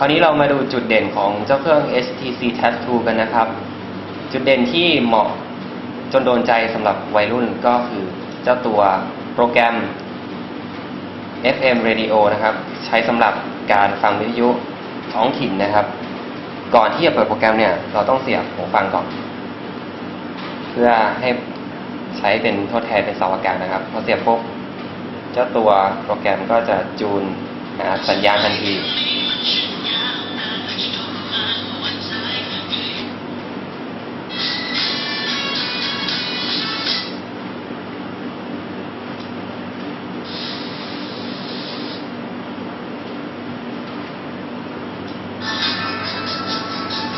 ราวนี้เรามาดูจุดเด่นของเจ้าเครื่อง HTC Tattoo กันนะครับ จุดเด่นที่เหมาะจนโดนใจสำหรับวัยรุ่นก็คือเจ้าตัวโปรแกรม FM Radio นะครับ ใช้สำหรับการฟังวิทยุท้องถิ่นนะครับ ก่อนที่จะเปิดโปรแกรมเนี่ย เราต้องเสียบหูฟังก่อน เพื่อให้ใช้เป็นทดแทนเป็นเสาอากาศนะครับพอเสียบปุ๊บเจ้าตัวโปรแกรมก็จะจูนหาสัญญาณทันที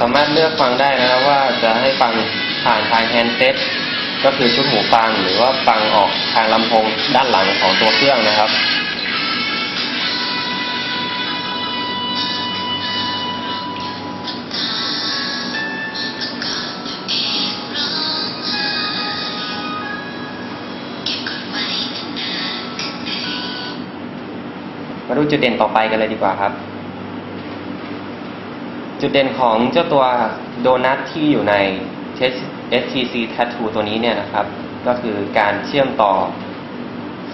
สามารถเลือกฟังได้นะครับว่าจะให้ฟังผ่านทางแฮนด์เซ็ตก็คือชุดหูฟังหรือว่าฟังออกทางลำโพงด้านหลังของตัวเครื่องนะครับมาดูจุดเด่นต่อไปกันเลยดีกว่าครับ จุดเด่นของเจ้าตัวโดนัทที่อยู่ใน HTC Tattoo ตัวนี้เนี่ยนะครับ ก็คือการเชื่อมต่อ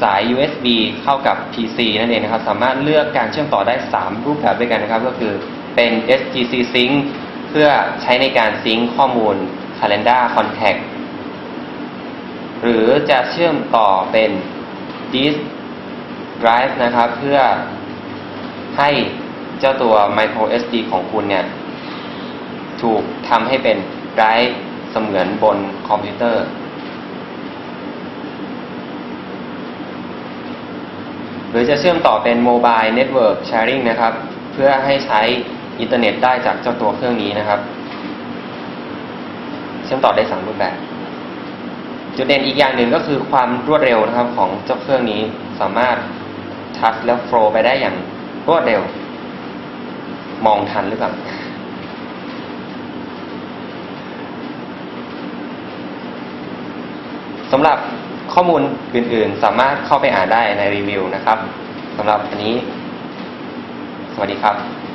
สาย USB เข้ากับ PC นั่นเองนะครับ สามารถเลือกการเชื่อมต่อได้ 3 รูปแบบด้วยกันนะครับ ก็คือเป็น SGC Sync เพื่อใช้ในการซิงค์ข้อมูล Calendar Contact หรือจะเชื่อมต่อเป็น Disk Drive นะครับ เพื่อให้ เจ้าตัว micro SD ของคุณเนี่ย ถูกทำให้เป็น drive เสมือนบนคอมพิวเตอร์ หรือจะเชื่อมต่อเป็น mobile network sharing นะครับ เพื่อให้ใช้อินเทอร์เน็ตได้จากเจ้าตัวเครื่องนี้นะครับ เชื่อมต่อได้สามรูปแบบจุดเด่นอีกอย่างหนึ่งก็คือความรวดเร็วนะครับของเจ้าเครื่องนี้สามารถทัชแล้วโฟลไปได้อย่างรวดเร็ว มองทันหรือเปล่าสำหรับข้อมูลอื่น ๆ สามารถเข้าไปอ่านได้ในรีวิวนะครับสำหรับอันนี้ สวัสดีครับ